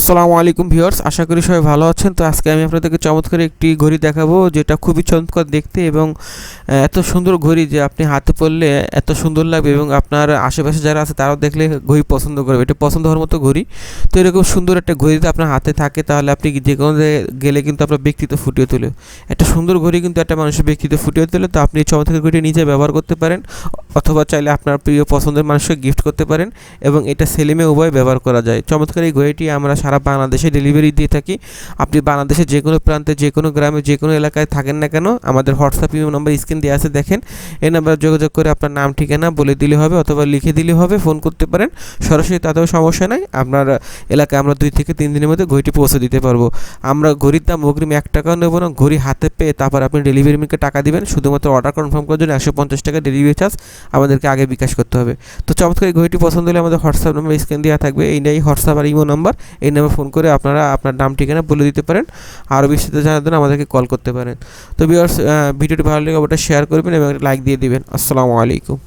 আসসালামু আলাইকুম ভিউয়ার্স, আশা করি সবাই ভালো আছেন। তো আজকে আমি আপনাদেরকে চমৎকার একটি ঘড়ি দেখাবো, যেটা খুবই চমৎকার দেখতে এবং এত সুন্দর ঘড়ি যে আপনি হাতে পরলে এত সুন্দর লাগবে এবং আপনার আশেপাশে যারা আছে তারাও দেখলে ঘড়ি পছন্দ করবে। এটা পছন্দ হওয়ার মতো ঘড়ি। তো এরকম সুন্দর একটা ঘড়ি যদি আপনার হাতে থাকে তাহলে আপনি যে কোনো গেলে কিন্তু আপনার ব্যক্তিত্ব ফুটিয়ে তোলে। একটা সুন্দর ঘড়ি কিন্তু একটা মানুষের ব্যক্তিত্ব ফুটিয়ে তোলে, তো আপনি চমৎকার ঘড়িটি নিজে ব্যবহার করতে পারেন। অথবা চাইলে আপনার প্রিয় পছন্দের মানুষকে গিফট করতে পারেন এবং এটা ছেলে মেয়ে উভয় ব্যবহার করা যায়। চমৎকার এই ঘড়িটি আমরা সারা বাংলাদেশে ডেলিভারি দিয়ে থাকি। আপনি বাংলাদেশের যে কোনো প্রান্তে, যে কোনো গ্রামে, যে কোনো এলাকায় থাকেন না কেন, আমাদের হোয়াটসঅ্যাপ ইমেল নাম্বার স্ক্রিন দেওয়া আছে দেখেন। এই নাম্বারে যোগাযোগ করে আপনার নাম, ঠিকানা বলে দিলে হবে অথবা লিখে দিলে হবে ফোন করতে পারেন। সরাসরি তাতেও সমস্যা নাই। আপনার এলাকায় আমরা দুই থেকে তিন দিনের মধ্যে ঘড়িটি পৌঁছে দিতে পারব। আমরা ঘড়ির দাম অগ্রিম এক টাকাও নেব না, ঘড়ি হাতে পেয়ে তারপর আপনি ডেলিভারি ম্যানকে টাকা দিবেন। শুধুমাত্র অর্ডার কনফার্ম করার জন্য একশো পঞ্চাশ টাকা ডেলিভারি চার্জ আমাদেরকে আগে বিকাশ করতে হবে। তো চমৎকার এই ঘড়িটি পছন্দ হলে আমাদের হোয়াটসঅ্যাপ নাম্বার, স্ক্রিন দেওয়া থাকবে। এই নেই হোয়াটসঅ্যাপ আর ইমো নাম্বার। এই নাম্বার ফোন করে আপনারা আপনার নাম, ঠিকানা বলে দিতে পারেন। আরও বিস্তারিত জানার জন্য আমাদেরকে কল করতে পারেন। তো ভিউয়ার্স ভিডিওটি ভালো লাগে ওটা শেয়ার করবেন এবং লাইক দিয়ে দিবেন। আসসালামু আলাইকুম।